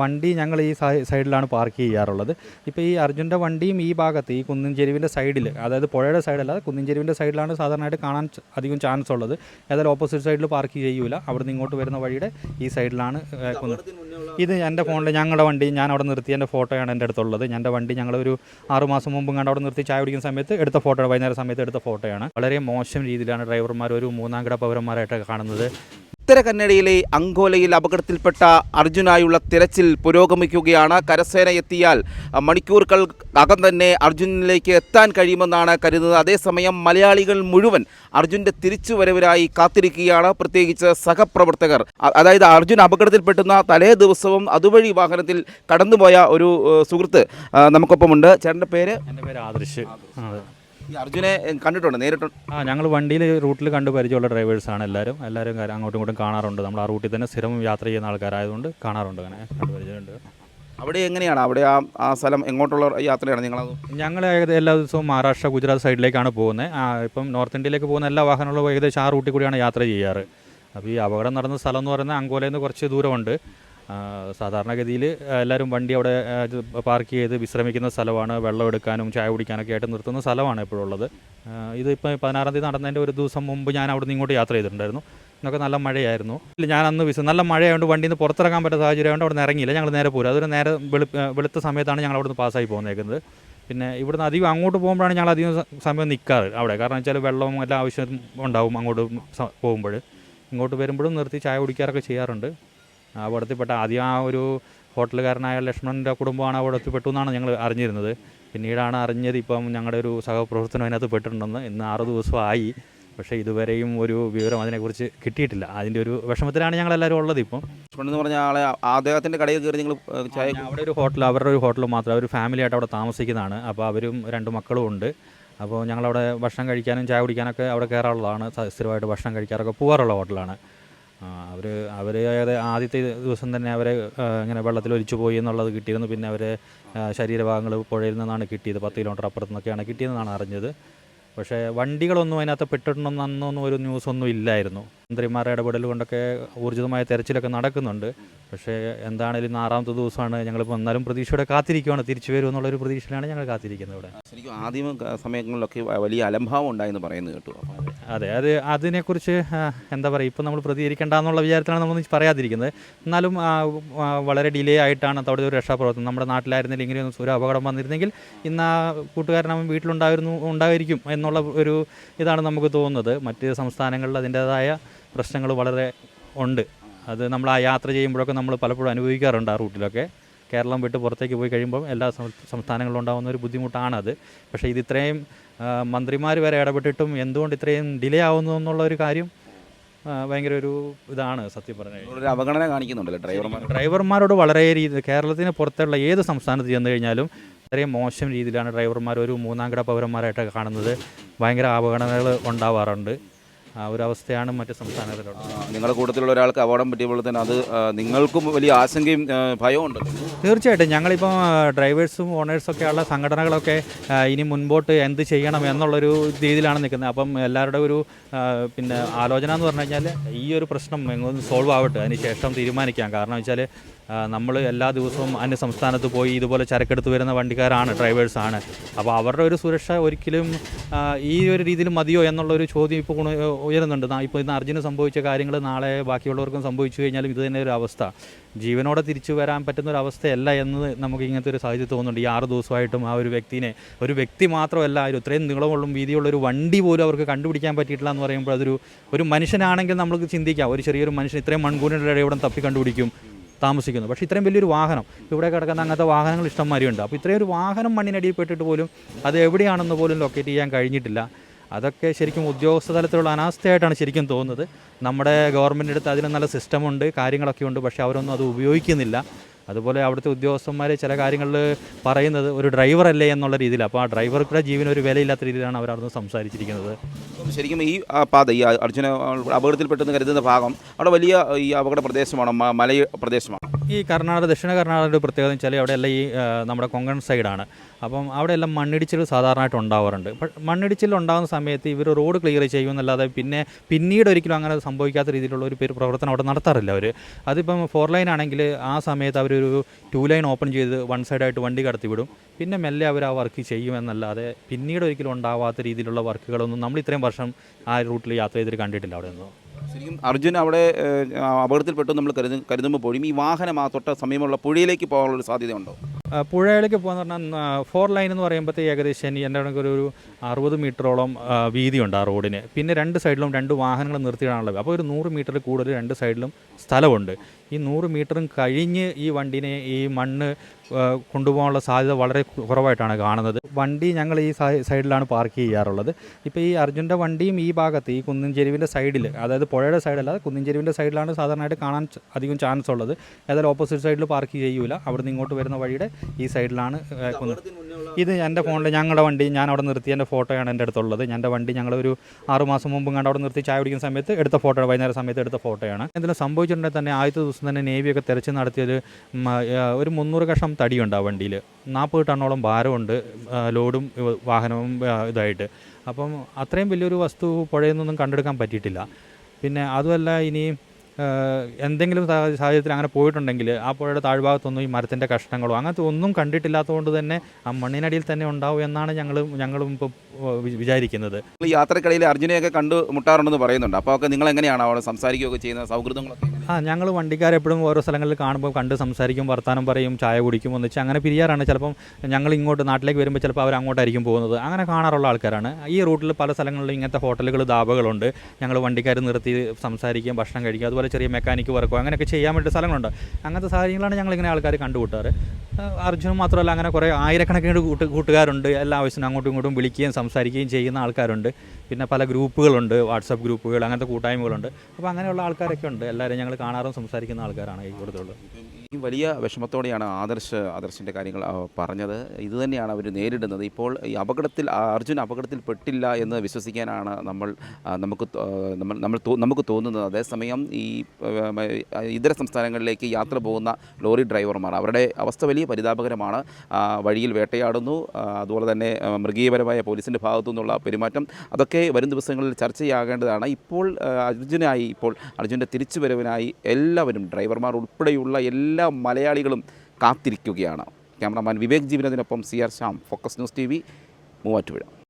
വണ്ടി ഞങ്ങൾ ഈ സൈഡിലാണ് പാർക്ക് ചെയ്യാറുള്ളത്. ഇപ്പോൾ ഈ അർജുന്റെ വണ്ടിയും ഈ ഭാഗത്ത് ഈ കുന്നിൻ ചെരുവിന്റെ സൈഡിൽ അതായത് പുഴയുടെ സൈഡല്ല കുന്നിൻ ചെരുവിന്റെ സൈഡിലാണ് സാധാരണയായിട്ട് കാണാൻ അധികം ചാൻസ് ഉള്ളത്. ഏതായാലും ഓപ്പോസിറ്റ് സൈഡിൽ പാർക്ക് ചെയ്യൂല. അവിടുന്ന് ഇങ്ങോട്ട് വരുന്ന വഴിയുടെ ഈ സൈഡിലാണ് കുന്ന് ഇത് എന്റെ ഫോണിൽ ഞങ്ങളുടെ വണ്ടി ഞാൻ അവിടെ നിർത്തി എന്റെ ഫോട്ടോയാണ് എന്റെ അടുത്തുള്ളത്. എന്റെ വണ്ടി ഞങ്ങൾ ഒരു ആറ് മാസം മുമ്പ് കണ്ട് അവിടെ നിർത്തി ചായ കുടിക്കുന്ന സമയത്ത് എടുത്ത ഫോട്ടോ വൈകുന്നേരം സമയത്ത് എടുത്ത ഫോട്ടോയാണ് വളരെ മോശം രീതിയിലാണ് ഡ്രൈവർമാർ ഒരു മൂന്നാം കിട പൗരന്മാരായിട്ടൊക്കെ കാണുന്നത്. ഉത്തര കന്നഡയിലെ അങ്കോലയിൽ അപകടത്തിൽപ്പെട്ട അർജുനായുള്ള തിരച്ചിൽ പുരോഗമിക്കുകയാണ്. കരസേന എത്തിയാൽ മണിക്കൂറുകൾ അകം തന്നെ അർജുനിലേക്ക് എത്താൻ കഴിയുമെന്നാണ് കരുതുന്നത്. അതേസമയം മലയാളികൾ മുഴുവൻ അർജുന്റെ തിരിച്ചുവരവിനായി കാത്തിരിക്കുകയാണ്. പ്രത്യേകിച്ച് സഹപ്രവർത്തകർ. അതായത് അർജുൻ അപകടത്തിൽപ്പെട്ടുന്ന തലേ ദിവസവും അതുവഴി വാഹനത്തിൽ കടന്നുപോയ ഒരു സുഹൃത്ത് നമുക്കൊപ്പമുണ്ട്. ചേട്ടന്റെ പേര്? എന്റെ പേര് ആദർശ്. ഈ അർജുനെ കണ്ടിട്ടുണ്ട്? നേരിട്ട് ആ ഞങ്ങൾ വണ്ടിയിൽ റൂട്ടിൽ കണ്ട് പരിചയമുള്ള ഡ്രൈവേഴ്സാണ് എല്ലാവരും എല്ലാവരും അങ്ങോട്ടും ഇങ്ങോട്ടും കാണാറുണ്ട്. നമ്മൾ ആ റൂട്ടിൽ തന്നെ സ്ഥിരം യാത്ര ചെയ്യുന്ന ആൾക്കാരായതുകൊണ്ട് കാണാറുണ്ട് അങ്ങനെ. കണ്ട് പരിചയമുണ്ട്. അവിടെ എങ്ങനെയാണ്? അവിടെ ആ ആ സ്ഥലം എങ്ങോട്ടുള്ള യാത്രയാണ് നിങ്ങൾ ഞങ്ങൾ ഏകദേശം എല്ലാ ദിവസവും മഹാരാഷ്ട്ര ഗുജറാത്ത് സൈഡിലേക്കാണ് പോകുന്നത്. ആ, ഇപ്പം നോർത്ത് ഇന്ത്യയിലേക്ക് പോകുന്ന എല്ലാ വാഹനങ്ങളും ഏകദേശം ആ റൂട്ടിൽ കൂടിയാണ് യാത്ര ചെയ്യാറ്. അപ്പോൾ ഈ അപകടം നടന്ന സ്ഥലം എന്ന് പറയുന്നത് അങ്കോലയിൽ നിന്ന് കുറച്ച് ദൂരമുണ്ട്. സാധാരണഗതിയിൽ എല്ലാവരും വണ്ടി അവിടെ പാർക്ക് ചെയ്ത് വിശ്രമിക്കുന്ന സ്ഥലമാണ്. വെള്ളം എടുക്കാനും ചായ കുടിക്കാനൊക്കെ ആയിട്ട് നിർത്തുന്ന സ്ഥലമാണ് എപ്പോഴും ഉള്ളത്. ആ, ഇതിപ്പോൾ പതിനാറാം തീയതി നടന്നതിന്റെ ഒരു ദിവസം മുമ്പ് ഞാൻ അവിടെ നിന്ന് ഇങ്ങോട്ട് യാത്ര ചെയ്തിട്ടുണ്ടായിരുന്നു. ഇന്നൊക്കെ നല്ല മഴയായിരുന്നു. ഞാൻ അന്ന് വിശ്വ നല്ല മഴയായതുകൊണ്ട് വണ്ടിയിൽ നിന്ന് പുറത്തിറങ്ങാൻ പറ്റുന്ന സാഹചര്യം ആയതുകൊണ്ട് അവിടെ നിന്ന് ഇറങ്ങിയില്ല. ഞങ്ങൾ നേരെ പോരും. അതൊരു നേരെ വെളു വെളുത്ത സമയത്താണ് ഞങ്ങൾ അവിടെ നിന്ന് പാസ്സായി പോകുന്നേക്കുന്നത് പിന്നെ ഇവിടുന്ന് അധികം അങ്ങോട്ട് പോകുമ്പോഴാണ് ഞങ്ങൾ അധികം സമയം നിൽക്കാറ് അവിടെ. കാരണം വെച്ചാൽ വെള്ളവും എല്ലാ ആവശ്യം ഉണ്ടാവും അങ്ങോട്ട് പോകുമ്പോൾ ഇങ്ങോട്ട് വരുമ്പോഴും നിർത്തി ചായ കുടിക്കാറൊക്കെ ചെയ്യാറുണ്ട്. അവിടത്തിൽപ്പെട്ട ആദ്യം ആ ഒരു ഹോട്ടലുകാരനായ ലക്ഷ്മണന്റെ കുടുംബമാണ് അവിടെ എത്തിപ്പെട്ടു എന്നാണ് ഞങ്ങൾ അറിഞ്ഞിരുന്നത്. പിന്നീടാണ് അറിഞ്ഞത് ഇപ്പം ഞങ്ങളുടെ ഒരു സഹപ്രവർത്തനം അതിനകത്ത് പെട്ടിട്ടുണ്ടെന്ന്. ഇന്ന് ആറ് ദിവസമായി. പക്ഷേ ഇതുവരെയും ഒരു വിവരം അതിനെക്കുറിച്ച് കിട്ടിയിട്ടില്ല. അതിന്റെ ഒരു വിഷമത്തിലാണ് ഞങ്ങളെല്ലാവരും ഉള്ളത് ഇപ്പം. ലക്ഷ്മണൻ എന്ന് പറഞ്ഞ ആളെ അദ്ദേഹത്തിന്റെ കടയിൽ കയറി നിങ്ങൾ ചായ അവിടെ ഒരു ഹോട്ടൽ അവരുടെ ഒരു ഹോട്ടൽ മാത്രം. അവർ ഫാമിലി ആയിട്ട് അവിടെ താമസിക്കുന്നതാണ്. അപ്പോൾ അവരും രണ്ട് മക്കളും ഉണ്ട്. അപ്പോൾ ഞങ്ങളവിടെ ഭക്ഷണം കഴിക്കാനും ചായ കുടിക്കാനൊക്കെ അവിടെ കയറാറുള്ളതാണ്. സ്ഥിരമായിട്ട് ഭക്ഷണം കഴിക്കാറൊക്കെ പോകാറുള്ള ഹോട്ടലാണ്. അവർ അവർ ആദ്യത്തെ ദിവസം തന്നെ അവരെ ഇങ്ങനെ വെള്ളത്തിൽ ഒലിച്ചു പോയി എന്നുള്ളത് കിട്ടിയിരുന്നു. പിന്നെ അവരെ ശരീരഭാഗങ്ങൾ പുഴയിൽ നിന്നാണ് കിട്ടിയത്. പത്ത് കിലോമീറ്റർ അപ്പുറത്തു നിന്നൊക്കെയാണ് കിട്ടിയതെന്നാണ് അറിഞ്ഞത്. പക്ഷേ വണ്ടികളൊന്നും അതിനകത്ത് പെട്ടിട്ടുണ്ടെന്ന് അന്നൊന്നും ഒരു ന്യൂസൊന്നും ഇല്ലായിരുന്നു. മന്ത്രിമാരുടെ ഇടപെടൽ കൊണ്ടൊക്കെ ഊർജിതമായ തെരച്ചിലൊക്കെ നടക്കുന്നുണ്ട്. പക്ഷേ എന്താണേലും ഇന്ന് ആറാമത്തെ ദിവസമാണ് ഞങ്ങളിപ്പോൾ എന്നാലും പ്രതീക്ഷയോടെ കാത്തിരിക്കുകയാണ് തിരിച്ചു വരും എന്നുള്ളൊരു പ്രതീക്ഷയിലാണ് ഞങ്ങൾ കാത്തിരിക്കുന്നത് ഇവിടെ. ശരിക്കും ആദ്യം സമയങ്ങളിലൊക്കെ വലിയ അലംഭാവം ഉണ്ടായെന്ന് പറയുന്നത് കേട്ടു. അതെ അത് അതിനെക്കുറിച്ച് എന്താ പറയുക ഇപ്പം നമ്മൾ പ്രതികരിക്കേണ്ട എന്നുള്ള വിചാരത്തിലാണ് നമ്മൾ പറയാതിരിക്കുന്നത്. എന്നാലും വളരെ ഡിലേ ആയിട്ടാണ് അവിടെ ഒരു രക്ഷാപ്രവർത്തനം. നമ്മുടെ നാട്ടിലായിരുന്നില്ല ഇങ്ങനെ ഒന്ന് ഒരു അപകടം വന്നിരുന്നെങ്കിൽ ഇന്ന് ആ കൂട്ടുകാരൻ അവൻ വീട്ടിലുണ്ടായിരുന്നു ഉണ്ടായിരിക്കും എന്നുള്ള ഒരു ഇതാണ് നമുക്ക് തോന്നുന്നത്. മറ്റ് സംസ്ഥാനങ്ങളിൽ അതിന്റേതായ പ്രശ്നങ്ങൾ വളരെ ഉണ്ട്. അത് നമ്മൾ ആ യാത്ര ചെയ്യുമ്പോഴൊക്കെ നമ്മൾ പലപ്പോഴും അനുഭവിക്കാറുണ്ട് ആ റൂട്ടിലൊക്കെ. കേരളം വിട്ട് പുറത്തേക്ക് പോയി കഴിയുമ്പോൾ എല്ലാ സംസ്ഥാനങ്ങളിലും ഉണ്ടാകുന്ന ഒരു ബുദ്ധിമുട്ടാണത്. പക്ഷേ ഇത് ഇത്രയും മന്ത്രിമാർ വരെ ഇടപെട്ടിട്ടും എന്തുകൊണ്ട് ഇത്രയും ഡിലേ ആവുന്നു എന്നുള്ള ഒരു കാര്യം ഭയങ്കര ഒരു ഇതാണ് സത്യം പറഞ്ഞാൽ ഒരു അവഗണന കാണിക്കുന്നുണ്ടല്ലോ ഡ്രൈവർമാർ? ഡ്രൈവർമാരോട് വളരെ രീതി കേരളത്തിന് പുറത്തുള്ള ഏത് സംസ്ഥാനത്ത് ചെന്ന് കഴിഞ്ഞാലും ഇത്രയും മോശം രീതിയിലാണ് ഡ്രൈവർമാർ ഒരു മൂന്നാം കിട പൗരന്മാരായിട്ടൊക്കെ കാണുന്നത്. ഭയങ്കര അവഗണനകൾ ഉണ്ടാവാറുണ്ട്. ആ ഒരു അവസ്ഥയാണ് മറ്റ് സംസ്ഥാനങ്ങളിലുള്ളത്. നിങ്ങളുടെ കൂട്ടത്തിലുള്ള ഒരാൾക്ക് അപകടം പറ്റിയപ്പോൾ തന്നെ അത് നിങ്ങൾക്കും വലിയ ആശങ്കയും ഭയമുണ്ട്. ഭയവും ഉണ്ട് തീർച്ചയായിട്ടും ഞങ്ങളിപ്പോൾ ഡ്രൈവേഴ്സും ഓണേഴ്സും ഒക്കെ ഉള്ള സംഘടനകളൊക്കെ ഇനി മുൻപോട്ട് എന്ത് ചെയ്യണം എന്നുള്ളൊരു രീതിയിലാണ് നിൽക്കുന്നത്. അപ്പം എല്ലാവരുടെ ഒരു പിന്നെ ആലോചന എന്ന് പറഞ്ഞു കഴിഞ്ഞാൽ ഈ ഒരു പ്രശ്നം എങ്ങൊന്ന് സോൾവ് ആവട്ടെ. അതിന് ശേഷം തീരുമാനിക്കാം. കാരണം വെച്ചാൽ നമ്മൾ എല്ലാ ദിവസവും അന്യ സംസ്ഥാനത്ത് പോയി ഇതുപോലെ ചരക്കെടുത്ത് വരുന്ന വണ്ടിക്കാരാണ് ഡ്രൈവേഴ്സാണ്. അപ്പോൾ അവരുടെ ഒരു സുരക്ഷ ഒരിക്കലും ഈ ഒരു രീതിയിൽ മതിയോ എന്നുള്ളൊരു ചോദ്യം ഇപ്പോൾ ഉയരുന്നുണ്ട്. ഇപ്പോൾ ഇന്ന് അർജുന് സംഭവിച്ച കാര്യങ്ങൾ നാളെ ബാക്കിയുള്ളവർക്കും സംഭവിച്ചു കഴിഞ്ഞാലും ഇത് തന്നെ ഒരു അവസ്ഥ. ജീവനോടെ തിരിച്ചു വരാൻ പറ്റുന്ന ഒരു അവസ്ഥയല്ല എന്ന് നമുക്ക് ഇങ്ങനത്തെ ഒരു സാഹചര്യം തോന്നുന്നുണ്ട്. ഈ ആറ് ദിവസമായിട്ടും ആ ഒരു വ്യക്തിനെ ഒരു വ്യക്തി മാത്രമല്ല ഒരു ഇത്രയും നീളമുള്ള വീതിയുള്ള ഒരു വണ്ടി പോലും അവർക്ക് കണ്ടുപിടിക്കാൻ പറ്റിയിട്ടില്ല എന്ന് പറയുമ്പോൾ അതൊരു ഒരു മനുഷ്യനാണെങ്കിൽ നമുക്ക് ചിന്തിക്കാം. ഒരു ചെറിയൊരു മനുഷ്യൻ ഇത്രയും മൺകൂറിന്റെ ഇടയിലൂടെ തപ്പി കണ്ടുപിടിക്കും. താമസിക്കുന്നു. പക്ഷേ ഇത്രയും വലിയൊരു വാഹനം ഇവിടെ കിടക്കുന്ന അങ്ങനത്തെ വാഹനങ്ങൾ ഇഷ്ടം മാറിയുണ്ട് അപ്പോൾ ഇത്രയും ഒരു വാഹനം മണ്ണിനടിയിൽ പെട്ടിട്ട് പോലും അത് എവിടെയാണെന്ന് പോലും ലൊക്കേറ്റ് ചെയ്യാൻ കഴിഞ്ഞിട്ടില്ല. അതൊക്കെ ശരിക്കും ഉദ്യോഗസ്ഥ തലത്തിലുള്ള അനാസ്ഥയായിട്ടാണ് ശരിക്കും തോന്നുന്നത്. നമ്മുടെ ഗവൺമെന്റ് അടുത്ത് അതിന് നല്ല സിസ്റ്റമുണ്ട് കാര്യങ്ങളൊക്കെ ഉണ്ട്. പക്ഷേ അവരൊന്നും അത് ഉപയോഗിക്കുന്നില്ല. അതുപോലെ അവിടുത്തെ ഉദ്യോഗസ്ഥന്മാർ ചില കാര്യങ്ങളിൽ പറയുന്നത് ഒരു ഡ്രൈവർ അല്ലേ എന്നുള്ള രീതിയിൽ അപ്പോൾ ആ ഡ്രൈവർക്കുടെ ജീവന് ഒരു വിലയില്ലാത്ത രീതിയിലാണ് അവരവിടുന്ന് സംസാരിച്ചിരിക്കുന്നത്. ശരിക്കും ഈ പാത ഈ അർജുന അപകടത്തിൽപ്പെട്ടെന്ന് കരുതുന്ന ഭാഗം അവിടെ വലിയ ഈ അപകട പ്രദേശമാണ്? മലയ പ്രദേശമാണ്? ഈ കർണാടക ദക്ഷിണ കർണാടകയുടെ പ്രത്യേകത വെച്ചാൽ അവിടെയെല്ലാം ഈ നമ്മുടെ കൊങ്കൺ സൈഡാണ്. അപ്പം അവിടെയെല്ലാം മണ്ണിടിച്ചിൽ സാധാരണയായിട്ട് ഉണ്ടാവാറുണ്ട്. മണ്ണിടിച്ചിൽ ഉണ്ടാകുന്ന സമയത്ത് ഇവർ റോഡ് ക്ലിയർ ചെയ്യുമെന്നല്ലാതെ പിന്നെ പിന്നീട് ഒരിക്കലും അങ്ങനെ സംഭവിക്കാത്ത രീതിയിലുള്ള ഒരു പേര് പ്രവർത്തനം അവിടെ നടത്താറില്ല അവർ. അതിപ്പം ഫോർ ലൈൻ ആണെങ്കിൽ ആ സമയത്ത് അവരൊരു ടു ലൈൻ ഓപ്പൺ ചെയ്ത് വൺ സൈഡായിട്ട് വണ്ടി കടത്തിവിടും പിന്നെ മെല്ലെ അവർ ആ വർക്ക് ചെയ്യുമെന്നല്ലാതെ പിന്നീട് ഒരിക്കലും ഉണ്ടാവാത്ത രീതിയിലുള്ള വർക്കുകളൊന്നും നമ്മൾ ഇത്രയും വർഷം ആ റൂട്ടിൽ യാത്ര ചെയ്തിട്ട് കണ്ടിട്ടില്ല അവിടെ ഒന്നും ശരിക്കും അർജുൻ അവിടെ അപകടത്തിൽപ്പെട്ടു നമ്മൾ കരുതും കരുതുമ്പോൾ പോലും ഈ വാഹനം ആ തൊട്ട സമയമുള്ള പുഴയിലേക്ക് പോകാനുള്ള സാധ്യതയുണ്ടോ? പുഴയിലേക്ക് പോകാന്ന് പറഞ്ഞാൽ ഫോർ ലൈൻ എന്ന് പറയുമ്പോഴത്തേ ഏകദേശം ഇനി എന്റെ കണക്ക് ഒരു ഒരു അറുപത് മീറ്ററോളം വീതിയുണ്ട് ആ റോഡിന്. പിന്നെ രണ്ട് സൈഡിലും രണ്ട് വാഹനങ്ങൾ നിർത്തിയിടാനുള്ളത്. അപ്പോൾ ഒരു നൂറ് മീറ്ററിൽ കൂടുതൽ രണ്ട് സൈഡിലും സ്ഥലമുണ്ട്. ഈ നൂറ് മീറ്ററും കഴിഞ്ഞ് ഈ വണ്ടിനെ ഈ മണ്ണ് കൊണ്ടുപോകാനുള്ള സാധ്യത വളരെ കുറവായിട്ടാണ് കാണുന്നത്. വണ്ടി ഞങ്ങൾ ഈ സൈഡിലാണ് പാർക്ക് ചെയ്യാറുള്ളത്. ഇപ്പോൾ ഈ അർജുന്റെ വണ്ടിയും ഈ ഭാഗത്ത് ഈ കുന്നിൻ ചെരുവിന്റെ സൈഡിൽ അതായത് പുഴയുടെ സൈഡല്ല കുന്നിൻ ചെരുവിന്റെ സൈഡിലാണ് സാധാരണയായിട്ട് കാണാൻ അധികം ചാൻസ് ഉള്ളത്. ഏതായാലും ഓപ്പോസിറ്റ് സൈഡിൽ പാർക്ക് ചെയ്യൂല. അവിടെ നിന്ന് ഇങ്ങോട്ട് വരുന്ന വഴിയുടെ ഈ സൈഡിലാണ് ഇത് എന്റെ ഫോണിൽ ഞങ്ങളുടെ വണ്ടി ഞാൻ അവിടെ നിർത്തി എന്റെ ഫോട്ടോയാണ് എന്റെ അടുത്തുള്ളത്. എന്റെ വണ്ടി ഞങ്ങൾ ഒരു ആറ് മാസം മുമ്പ് കണ്ട് അവിടെ നിർത്തി ചായ കുടിക്കുന്ന സമയത്ത് എടുത്ത ഫോട്ടോ വൈകുന്നേരം സമയത്ത് എടുത്ത ഫോട്ടോയാണ്. എന്തെങ്കിലും സംഭവിച്ചിട്ടുണ്ടെങ്കിൽ തന്നെ ആദ്യത്തെ ദിവസം തന്നെ നേവിയൊക്കെ തെരച്ച് നടത്തിയത് ഒരു മുന്നൂറ് കഷം തടിയുണ്ട് ആ വണ്ടിയിൽ. നാൽപ്പത് ടണ്ണോളം ഭാരമുണ്ട് ലോഡും വാഹനവും ഇതായിട്ട്. അപ്പം അത്രയും വലിയൊരു വസ്തു പുഴയിൽ നിന്നൊന്നും കണ്ടെടുക്കാൻ പറ്റിയിട്ടില്ല. പിന്നെ അതുമല്ല ഇനി എന്തെങ്കിലും സാഹചര്യത്തിൽ അങ്ങനെ പോയിട്ടുണ്ടെങ്കിൽ ആ പുഴയുടെ താഴ്ഭാഗത്തൊന്നും ഈ മരത്തിന്റെ കഷ്ണങ്ങളോ അങ്ങനത്തെ ഒന്നും കണ്ടിട്ടില്ലാത്തതുകൊണ്ട് തന്നെ ആ മണ്ണിനടിയിൽ തന്നെ ഉണ്ടാവും എന്നാണ് ഞങ്ങൾ ഞങ്ങളും ഇപ്പോൾ വിചാരിക്കുന്നത്. യാത്രക്കിടയിൽ അർജുനെയൊക്കെ കണ്ടു മുട്ടാറുണ്ടെന്ന് പറയുന്നുണ്ട്. അപ്പോൾ ഒക്കെ നിങ്ങൾ എങ്ങനെയാണ് അവിടെ സംസാരിക്കുകയൊക്കെ ചെയ്യുന്ന സൗഹൃദങ്ങളൊക്കെ? ആ ഞങ്ങൾ വണ്ടിക്കാരെപ്പോഴും ഓരോ സ്ഥലങ്ങളിൽ കാണുമ്പോൾ കണ്ട് സംസാരിക്കും വർത്തമാനം പറയും ചായ കുടിക്കും ഒന്നിച്ച് അങ്ങനെ പിരിയാറാണ്. ചിലപ്പം ഞങ്ങൾ ഇങ്ങോട്ട് നാട്ടിലേക്ക് വരുമ്പോൾ ചിലപ്പോൾ അവർ അങ്ങോട്ടായിരിക്കും പോകുന്നത്. അങ്ങനെ കാണാറുള്ള ആൾക്കാരാണ്. ഈ റൂട്ടിൽ പല സ്ഥലങ്ങളിലും ഇങ്ങനത്തെ ഹോട്ടലുകൾ ധാബകളുണ്ട്. ഞങ്ങൾ വണ്ടിക്കാർ നിർത്തി സംസാരിക്കും ഭക്ഷണം കഴിക്കും. അതുപോലെ ചെറിയ മെക്കാനിക്ക് വർക്കോ അങ്ങനെയൊക്കെ ചെയ്യാൻ വേണ്ടി സ്ഥലങ്ങളുണ്ട്. അങ്ങനത്തെ സാഹചര്യങ്ങളാണ് ഞങ്ങൾ ഇങ്ങനെ ആൾക്കാർ കണ്ടുകൂട്ടാറ് അർജുനും മാത്രമല്ല അങ്ങനെ കുറേ ആയിരക്കണക്കിന് കൂട്ട് കൂട്ടുകാരുണ്ട്. എല്ലാ ആവശ്യത്തിനും അങ്ങോട്ടും ഇങ്ങോട്ടും വിളിക്കുകയും സംസാരിക്കുകയും ചെയ്യുന്ന ആൾക്കാരുണ്ട്. പിന്നെ പല ഗ്രൂപ്പുകളുണ്ട്. വാട്സപ്പ് ഗ്രൂപ്പുകൾ അങ്ങനത്തെ കൂട്ടായ്മകളുണ്ട്. അപ്പോൾ അങ്ങനെയുള്ള ആൾക്കാരൊക്കെ ഉണ്ട്. എല്ലാവരും ഞങ്ങൾ കാണാറും സംസാരിക്കുന്ന ആൾക്കാരാണ് ഈ കൂടുതലുള്ളത് വലിയ വിഷമത്തോടെയാണ് ആദർശ് ആദർശിന്റെ കാര്യങ്ങൾ പറഞ്ഞത്. ഇത് തന്നെയാണ് അവർ നേരിടുന്നത്. ഇപ്പോൾ ഈ അപകടത്തിൽ അർജുൻ അപകടത്തിൽ പെട്ടില്ല എന്ന് വിശ്വസിക്കാനാണ് നമ്മൾ നമുക്ക് നമ്മൾ നമ്മൾ നമുക്ക് തോന്നുന്നത്. അതേസമയം ഈ ഇതര സംസ്ഥാനങ്ങളിലേക്ക് യാത്ര പോകുന്ന ലോറി ഡ്രൈവർമാർ അവരുടെ അവസ്ഥ വലിയ പരിതാപകരമാണ്. വഴിയിൽ വേട്ടയാടുന്നു. അതുപോലെ തന്നെ മൃഗീയപരമായ പോലീസിന്റെ ഭാഗത്തു നിന്നുള്ള പെരുമാറ്റം അതൊക്കെ വരും ദിവസങ്ങളിൽ ചർച്ചയാകേണ്ടതാണ്. ഇപ്പോൾ അർജുനായി ഇപ്പോൾ അർജുന്റെ തിരിച്ചുവരവിനായി എല്ലാവരും ഡ്രൈവർമാർ ഉൾപ്പെടെയുള്ള എല്ലാ മലയാളികളും കാത്തിരിക്കുകയാണ്. Cameraman Vivek ജീവനത്തിനൊപ്പം C R Shyam focus news T V Muvattupuzha.